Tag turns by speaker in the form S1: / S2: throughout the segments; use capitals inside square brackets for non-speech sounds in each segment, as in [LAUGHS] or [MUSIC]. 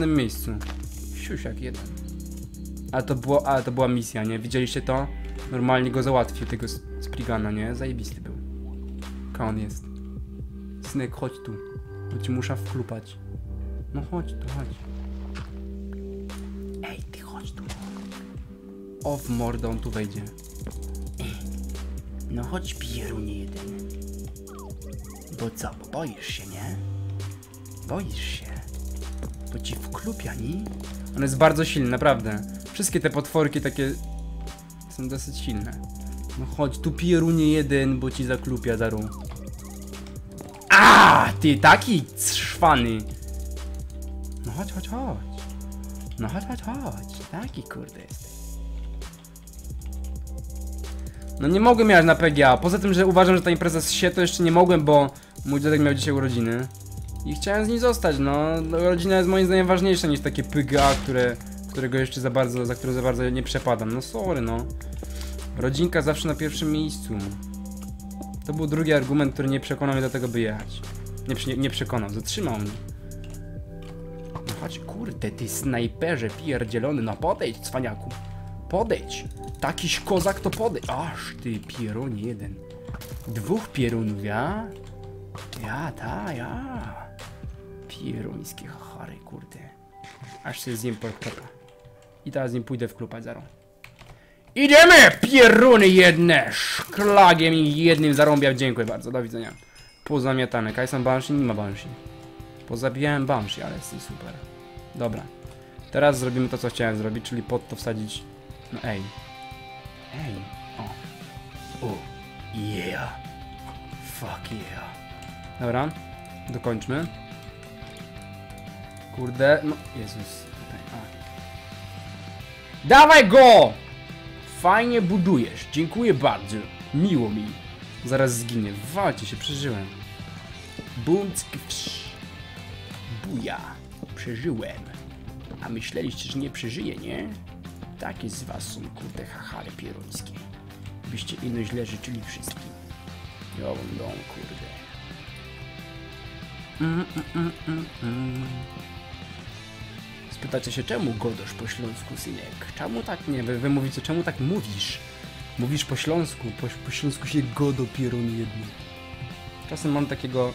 S1: jednym miejscu. Siusiak jeden. Ale to było, ale to była misja, nie? Widzieliście to? Normalnie go załatwił, tego Sprigana, nie? Zajebisty był. Ka on jest. Synek, chodź tu. Bo ci muszę wklupać. No chodź tu, chodź. Ej, ty chodź tu. O, w mordę on tu wejdzie. Ej, No chodź, pierunie jeden. Bo co, bo boisz się, nie? Boisz się. Bo ci wklupia, nie? On jest bardzo silny, naprawdę. Wszystkie te potworki takie są dosyć silne. No chodź, tu pierunie jeden, bo ci zaklupia daru. A, ty taki szwany. No chodź, chodź, chodź. No chodź, chodź, chodź. Taki kurde jest. No nie mogłem jechać na PGA. Poza tym, że uważam, że ta impreza z się, to jeszcze nie mogłem, bo mój dziadek miał dzisiaj urodziny. I chciałem z nim zostać, no. No, Rodzina jest moim zdaniem ważniejsza niż takie PGA, które, którego jeszcze za bardzo, za które za bardzo nie przepadam. No sorry, no. Rodzinka zawsze na pierwszym miejscu. To był drugi argument, który nie przekonał mnie do tego, by jechać. Nie, nie przekonał, zatrzymał mnie. No chodź, kurde, ty snajperze pierdzielony, no podejdź, cwaniaku. Podejdź. Takiś kozak to podejdź. Aż ty, pierun jeden. Dwóch pierunów, ja? Ja, ta, ja. Pieruńskie chachary, kurde. Aż się zjem portpota. I teraz z nim pójdę wklupać zaro. Idziemy! Pieruny jedne! Szklagiem i jednym zarąbiał. Dziękuję bardzo, do widzenia. Pozamiatane. Kajsan Banshee? Nie ma Banshee. Pozabijałem Banshee, ale jestem super. Dobra. Teraz zrobimy to, co chciałem zrobić, czyli pod to wsadzić... No ej. Ej. O. O. Yeah. Fuck yeah. Dobra. Dokończmy. Kurde, no... Jezus. Tutaj. Dawaj go! Fajnie budujesz. Dziękuję bardzo. Miło mi. Zaraz zginie. Walcie się, przeżyłem. Psz. Buja. Przeżyłem. A myśleliście, że nie przeżyję, nie? Takie z was są kurde hachary pieruńskie. Byście ino źle życzyli wszystkim. Wam dom, kurde. Mm, mm, mm, mm, mm. Spytacie się, czemu godosz po śląsku, synek? Czemu tak nie? Wy, wy mówicie, czemu tak mówisz? Mówisz po śląsku, po, po śląsku się godo pierun jedno. Czasem mam takiego,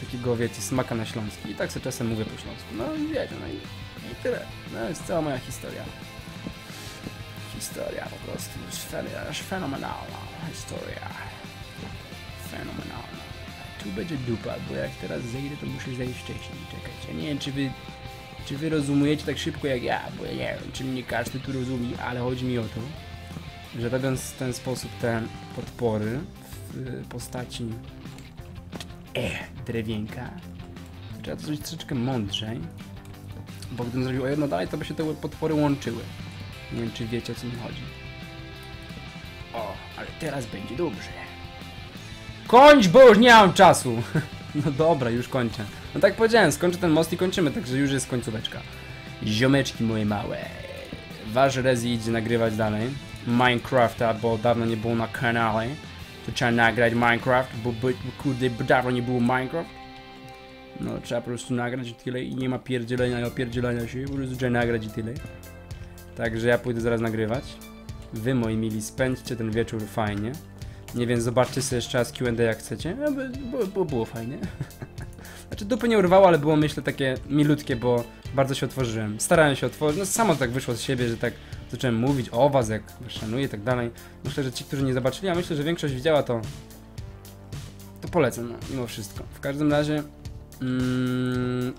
S1: takiego, wiecie, smaka na śląski i tak sobie czasem mówię po śląsku. No i wiecie, no i, i tyle. No jest cała moja historia. Historia po prostu, aż fenomenalna historia. Fenomenalna. Tu będzie dupa, bo jak teraz zejdę, to muszę zejść wcześniej. Czekajcie, nie wiem, czy wy czy wy rozumiecie tak szybko jak ja, bo ja nie wiem, czy nie każdy tu rozumie, ale chodzi mi o to, że robiąc w ten sposób te podpory w postaci e, drewienka, trzeba to zrobić troszeczkę mądrzej, bo gdybym zrobił o jedno dalej, to by się te podpory łączyły. Nie wiem, czy wiecie o co mi chodzi. O, ale teraz będzie dobrze. Kończ, bo już nie mam czasu! [LAUGHS] No dobra, już kończę. No tak powiedziałem, skończę ten most i kończymy, także już jest końcóweczka. Ziomeczki moje małe. Wasz Rezi idzie nagrywać dalej. Minecrafta, bo dawno nie było na kanale. To trzeba nagrać Minecraft, bo, bo, kurde, bo dawno nie było Minecraft. No trzeba po prostu nagrać i tyle i nie ma pierdzielenia i opierdzielania się, po prostu trzeba nagrać i tyle. Także ja pójdę zaraz nagrywać. Wy moi mili, spędźcie ten wieczór fajnie. Nie wiem, zobaczcie sobie jeszcze raz Q&A jak chcecie, no, bo, bo, było fajnie. [LAUGHS] Znaczy dupy nie urwało, ale było myślę takie milutkie, bo bardzo się otworzyłem. Starałem się otworzyć, no samo tak wyszło z siebie, że tak zacząłem mówić o was, jak szanuję i tak dalej. Myślę, że ci, którzy nie zobaczyli, a myślę, że większość widziała to, to polecam, no, mimo wszystko. W każdym razie, mm,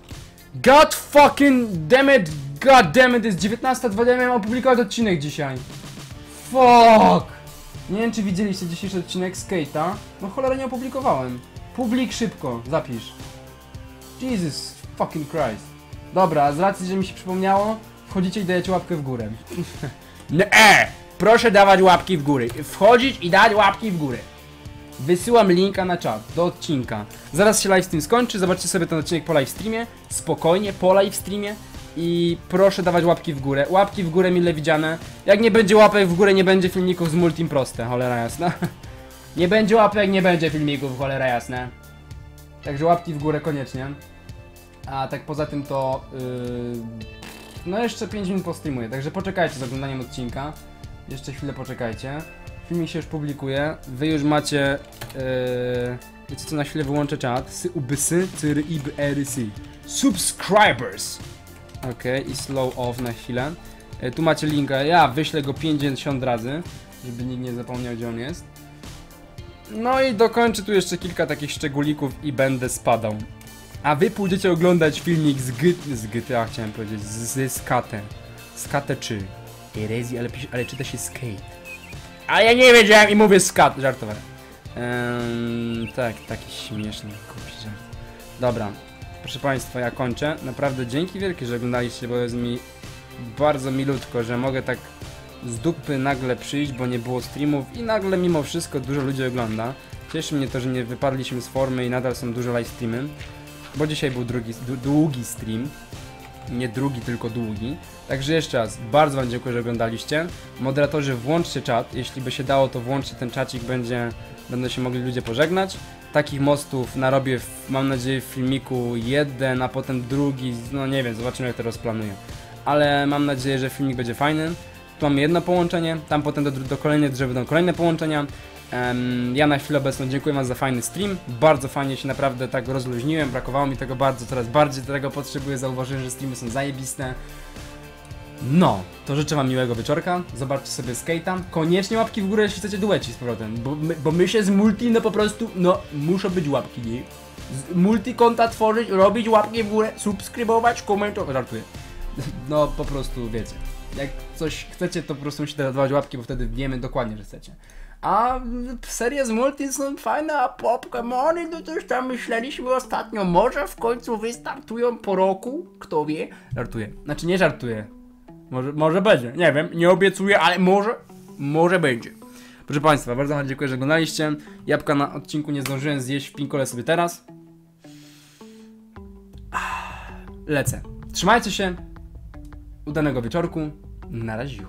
S1: God fucking damn it, god damn it, jest 19.20, miałem opublikować odcinek dzisiaj. Fuck! Nie wiem, czy widzieliście dzisiejszy odcinek Skate'a. No cholera nie opublikowałem. Publik szybko, zapisz. Jesus fucking Christ. Dobra, z racji, że mi się przypomniało, wchodzicie i dajecie łapkę w górę. [LAUGHS] Nie, e! Proszę dawać łapki w górę. Wchodzić i dać łapki w górę. Wysyłam linka na czat do odcinka. Zaraz się livestream skończy, zobaczcie sobie ten odcinek po livestreamie. Spokojnie, po livestreamie. I proszę dawać łapki w górę. Łapki w górę mile widziane. Jak nie będzie łapek w górę, nie będzie filmików z multim proste, cholera jasna. [LAUGHS] Nie będzie łapek, nie będzie filmików, cholera jasna. Także łapki w górę koniecznie. A tak poza tym to. Yy, no jeszcze 5 minut postreamuję, także poczekajcie z oglądaniem odcinka. Jeszcze chwilę poczekajcie. Filmik się już publikuje. Wy już macie. Yy, wiecie co, na chwilę wyłączę czat. Sy ubysy, cyry ib. Subscribers! Okej, i slow off na chwilę. E, tu macie linka, ja wyślę go 50 razy, żeby nikt nie zapomniał gdzie on jest. No i dokończę tu jeszcze kilka takich szczególików i będę spadał. A wy pójdziecie oglądać filmik z, G z GTA, chciałem powiedzieć, z, z Skate. Skate czy? Erezji, ale, ale czyta się Skate. A ja nie wiedziałem i mówię Skat, żartowałem. Ehm, tak, taki śmieszny, głupi żart. Dobra, proszę Państwa, ja kończę. Naprawdę dzięki wielkie, że oglądaliście, bo jest mi bardzo milutko, że mogę tak z dupy nagle przyjść, bo nie było streamów i nagle mimo wszystko dużo ludzi ogląda. Cieszy mnie to, że nie wypadliśmy z formy i nadal są duże live streamy, bo dzisiaj był drugi, długi stream. Nie drugi, tylko długi. Także jeszcze raz, bardzo Wam dziękuję, że oglądaliście. Moderatorzy, włączcie czat. Jeśli by się dało, to włączcie ten czacik, będzie, będą się mogli ludzie pożegnać. Takich mostów narobię, mam nadzieję, w filmiku jeden, a potem drugi. No nie wiem, zobaczymy jak to rozplanuję. Ale mam nadzieję, że filmik będzie fajny. Tu mamy jedno połączenie, tam potem do, do kolejnej drzewy będą kolejne połączenia. Em, ja na chwilę obecną dziękuję Wam za fajny stream. Bardzo fajnie się naprawdę tak rozluźniłem, brakowało mi tego bardzo, coraz bardziej tego potrzebuję. Zauważyłem, że streamy są zajebiste. No, to życzę Wam miłego wieczorka. Zobaczcie sobie skate'a. Koniecznie łapki w górę, jeśli chcecie dueci z powrotem. Bo my, bo my się z multi, no po prostu, no, muszą być łapki, nie? Z multi konta tworzyć, robić łapki w górę, subskrybować, komentować. Żartuję. No, po prostu wiecie. Jak coś chcecie, to po prostu musicie dawać łapki, bo wtedy wiemy dokładnie, że chcecie. A serie z multi są fajne, a Pokémony, no coś tam myśleliśmy ostatnio. Może w końcu wystartują po roku? Kto wie? Żartuję. Znaczy nie żartuję. Może, może będzie, nie wiem, nie obiecuję, ale może, może będzie. Proszę Państwa, bardzo dziękuję, że oglądaliście. Jabłka na odcinku nie zdążyłem zjeść pinkole sobie teraz. Lecę. Trzymajcie się. Udanego wieczorku. Na razie.